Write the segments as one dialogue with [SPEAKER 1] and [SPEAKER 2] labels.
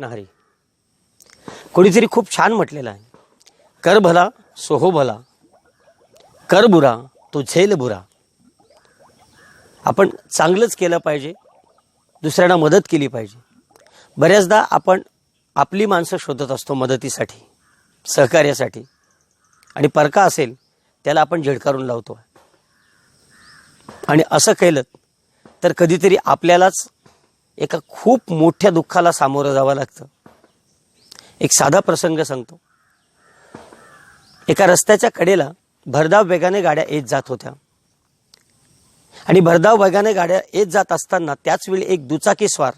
[SPEAKER 1] कृष्ण हरी. कोणीतरी खूप छान म्हटलेलं आहे. कर भला सोहो भला. कर बुरा तो झेल बुरा. आपण चांगलंच केलं पाहिजे. दुसऱ्यांना मदत केली पाहिजे. बऱ्याचदा आपण आपली माणसं शोधत असतो मदतीसाठी सहकार्यासाठी. आणि परका असेल त्याला आपण झिडकारून लावतो आणि असं केलं तर कधीतरी आपल्यालाच एका खूप मोठ्या दुःखाला सामोरं जावं लागतं. एक साधा प्रसंग सांगतो. एका रस्त्याच्या कडेला भरधाव वेगाने गाड्या येत जात होत्या. आणि भरधाव वेगाने गाड्या येत जात असताना त्याच वेळी एक दुचाकी स्वार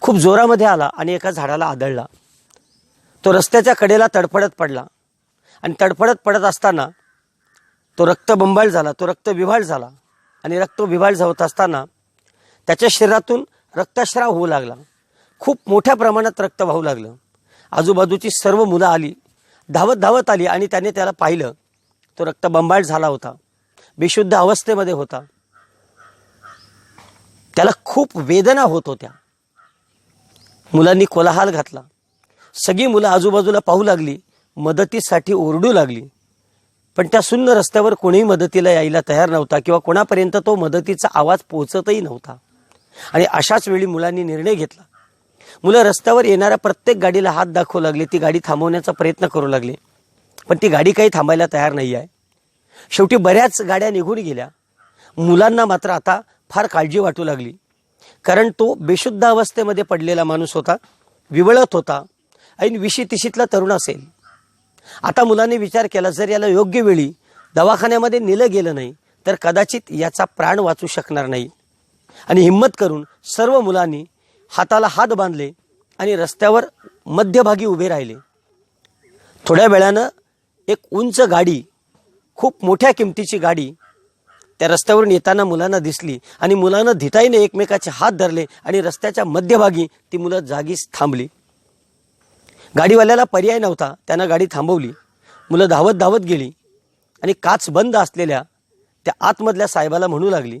[SPEAKER 1] खूप जोरामध्ये आला आणि एका झाडाला आदळला. तो रस्त्याच्या कडेला तडफडत पडला. आणि तडफडत पडत असताना तो रक्तबंबाळ झाला तो रक्तविभाळ झाला. आणि रक्तविभाळ होत असताना त्याच्या शरीरातून रक्तस्राव होऊ लागला. खूप मोठ्या प्रमाणात रक्त वाहू लागलं. आजूबाजूची सर्व मुलं आली. धावत धावत आली आणि त्याने त्याला पाहिलं. तो रक्तबंबाळ झाला होता. बेशुद्ध अवस्थेमध्ये होता. त्याला खूप वेदना होत होत्या. मुलांनी कोलाहाल घातला. सगळी मुलं आजूबाजूला पाहू लागली. मदतीसाठी ओरडू लागली. पण त्या सुन्न रस्त्यावर कोणीही मदतीला यायला तयार नव्हता किंवा कोणापर्यंत तो मदतीचा आवाज पोहोचतही नव्हता. आणि अशाच वेळी मुलांनी निर्णय घेतला. मुलं रस्त्यावर येणाऱ्या प्रत्येक गाडीला हात दाखवू लागले ती गाडी थांबवण्याचा प्रयत्न करू लागले. पण ती गाडी काही थांबायला तयार नाही आहे. शेवटी बऱ्याच गाड्या निघून गेल्या. मुलांना मात्र आता फार काळजी वाटू लागली. कारण तो बेशुद्ध अवस्थेमध्ये पडलेला माणूस होता विवळत होता ऐन विशी तिशीतला तरुण असेल. आता मुलांनी विचार केला जर याला योग्य वेळी दवाखान्यामध्ये नेलं गेलं नाही तर कदाचित याचा प्राण वाचू शकणार नाही. आणि हिंमत करून सर्व मुलांनी हाताला हात बांधले आणि रस्त्यावर मध्यभागी उभे राहिले. थोड्या वेळानं एक उंच गाडी खूप मोठ्या किमतीची गाडी त्या रस्त्यावरून येताना मुलांना दिसली आणि मुलांना धिताईने एकमेकाचे हात धरले आणि रस्त्याच्या मध्यभागी ती मुलं जागीच थांबली. गाडीवाल्याला पर्याय नव्हता त्यानं गाडी थांबवली. मुलं धावत धावत गेली आणि काच बंद असलेल्या त्या आतमधल्या साहेबाला म्हणू लागली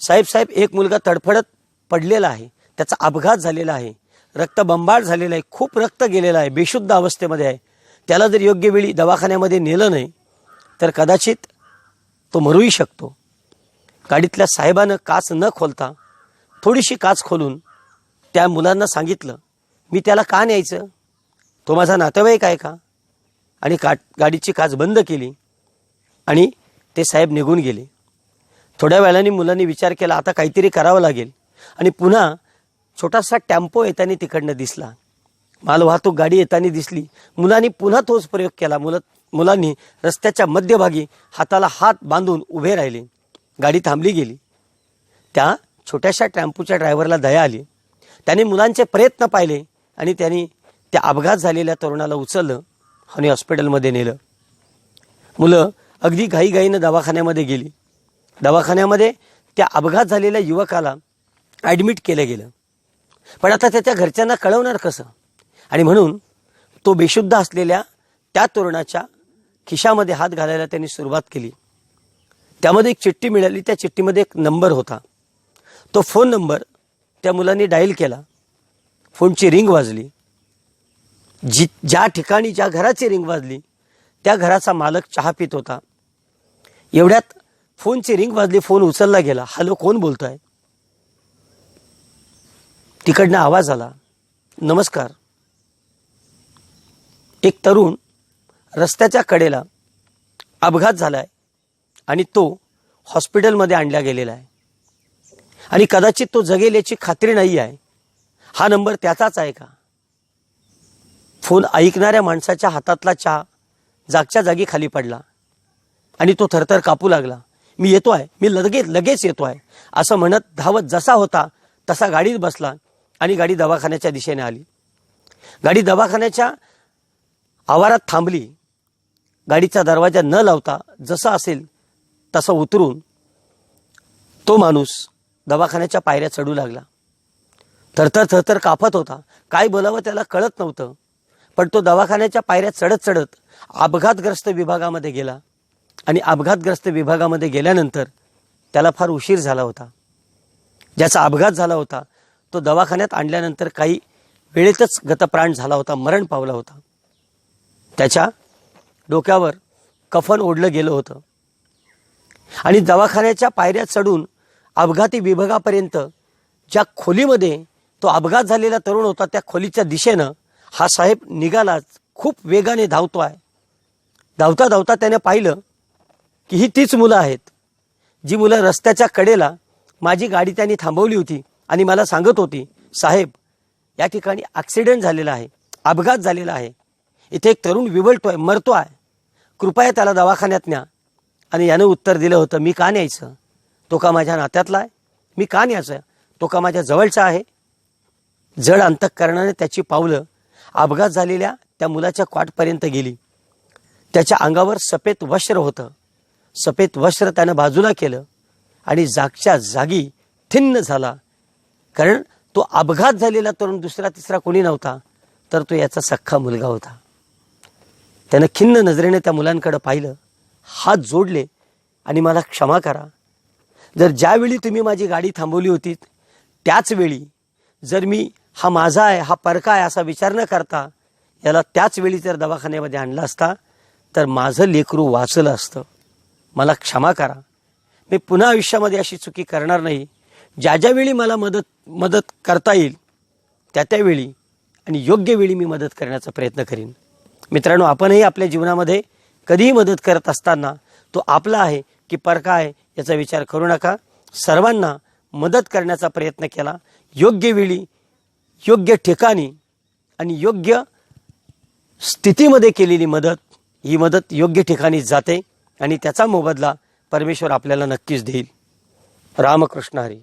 [SPEAKER 1] साहेब साहेब एक मुलगा तडफडत पडलेला आहे. त्याचा अपघात झालेला आहे. रक्तबंबाळ झालेला आहे. खूप रक्त गेलेलं आहे. बेशुद्ध अवस्थेमध्ये आहे. त्याला जर योग्य वेळी दवाखान्यामध्ये नेलं नाही तर कदाचित तो मरूही शकतो. गाडीतल्या साहेबानं काच न खोलता थोडीशी काच खोलून त्या मुलांना सांगितलं मी त्याला का न्यायचं? तो माझा नातेवाईक आहे का? आणि का गाडीची काच बंद केली आणि ते साहेब निघून गेले. थोड्या वेळाने मुलांनी विचार केला आता काहीतरी करावं लागेल. आणि पुन्हा छोटासा टॅम्पो येताना तिकडनं दिसला. मालवाहतूक गाडी येताना दिसली. मुलांनी पुन्हा तोच प्रयोग केला. मुलं मुलांनी रस्त्याच्या मध्यभागी हाताला हात बांधून उभे राहिले. गाडी थांबली गेली. त्या छोट्याशा टॅम्पोच्या ड्रायव्हरला दया आली. त्याने मुलांचे प्रयत्न पाहिले आणि त्यांनी त्या अपघात झालेल्या तरुणाला उचललं आणि हॉस्पिटलमध्ये नेलं. मुलं अगदी घाईघाईनं दवाखान्यामध्ये गेली. दवाखान्यामध्ये त्या अपघात झालेल्या युवकाला ॲडमिट केलं गेलं. पण आता त्याच्या घरच्यांना कळवणार कसं? आणि म्हणून तो बेशुद्ध असलेल्या त्या तरुणाच्या खिशामध्ये हात घालायला त्यांनी सुरुवात केली. त्यामध्ये एक चिठ्ठी मिळाली त्या चिठ्ठीमध्ये एक नंबर होता. तो फोन नंबर त्या मुलांनी डायल केला. फोनची रिंग वाजली. जी ज्या ठिकाणी ज्या घराची रिंग वाजली त्या घराचा मालक चहा पित होता. एवढ्यात फोनची रिंग वाजली फोन उचलला गेला. हॅलो कोण बोलतोय? तिकडनं आवाज आला. नमस्कार. एक तरुण रस्त्याच्या कडेला अपघात झालाय आणि तो हॉस्पिटलमध्ये आणला गेलेला आहे. आणि कदाचित तो जगेल याची खात्री नाही आहे. हा नंबर त्याचाच आहे का? फोन ऐकणाऱ्या माणसाच्या हातातला चहा जागच्या जागी खाली पडला आणि तो थरथर कापू लागला. मी येतो आहे मी लगेच लगेच येतो आहे असं म्हणत धावत जसा होता तसा गाडीत बसला आणि गाडी दवाखान्याच्या दिशेने आली. गाडी दवाखान्याच्या आवारात थांबली. गाडीचा दरवाजा न लावता जसा असेल तसं उतरून तो माणूस दवाखान्याच्या पायऱ्या चढू लागला. थरथर थरथर कापत होता. काय बोलावं त्याला कळत नव्हतं. पण तो दवाखान्याच्या पायऱ्या चढत चढत अपघातग्रस्त विभागामध्ये गेला. आणि अपघातग्रस्त विभागामध्ये गेल्यानंतर त्याला फार उशीर झाला होता. ज्याचा अपघात झाला होता तो दवाखान्यात आणल्यानंतर काही वेळेतच गतप्राण झाला होता मरण पावला होता. त्याच्या डोक्यावर कफन ओढलं गेलं होतं. आणि दवाखान्याच्या पायऱ्या चढून अपघाती विभागापर्यंत ज्या खोलीमध्ये तो अपघात झालेला तरुण होता त्या खोलीच्या दिशेनं हा साहेब निघालाच खूप वेगाने धावतो आहे धावता धावता त्याने पाहिलं की ही तीच मुलं आहेत. जी मुलं रस्त्याच्या कडेला माझी गाडी त्यांनी थांबवली होती आणि मला सांगत होती साहेब या ठिकाणी ॲक्सिडेंट झालेला आहे अपघात झालेला आहे. इथे एक तरुण विवळतोय मरतो आहे कृपया त्याला दवाखान्यात न्या. आणि यानं उत्तर दिलं होतं मी का न्यायचं? तो का माझ्या नात्यातला आहे? मी का न्यायचं? तो का माझ्या जवळचा आहे? जड अंतःकरणाने त्याची पावलं अपघात झालेल्या त्या मुलाच्या क्वाटपर्यंत गेली. त्याच्या अंगावर सफेद वस्त्र होतं. सफेद वस्त्र त्यानं बाजूला केलं आणि जागच्या जागी थिन्न झाला. कारण तो अपघात झालेला तरुण दुसरा तिसरा कोणी नव्हता तर तो याचा सख्खा मुलगा होता. त्यानं खिन्न नजरेने त्या मुलांकडं पाहिलं. हात जोडले आणि मला क्षमा करा. जर ज्यावेळी तुम्ही माझी गाडी थांबवली होती त्याचवेळी जर मी हा माझा आहे हा परका आहे असा विचार न करता याला त्याच वेळी जर दवाखान्यामध्ये आणला असता तर माझं लेकरू वाचलं असतं. मला क्षमा करा. मी पुन्हा आयुष्यामध्ये अशी चुकी करणार नाही. ज्या ज्यावेळी मला मदत मदत करता येईल त्या त्यावेळी आणि योग्य वेळी मी मदत करण्याचा प्रयत्न करीन. मित्रांनो आपणही आपल्या जीवनामध्ये कधीही मदत करत असताना तो आपला आहे की परका आहे याचा विचार करू नका. सर्वांना मदत करण्याचा प्रयत्न केला. योग्य वेळी योग्य ठिकाणी आणि योग्य स्थितीमध्ये केलेली मदत ही मदत योग्य ठिकाणी जाते. आणि त्याचा मोबदला परमेश्वर आपल्याला नक्कीच देईल. रामकृष्ण हरी.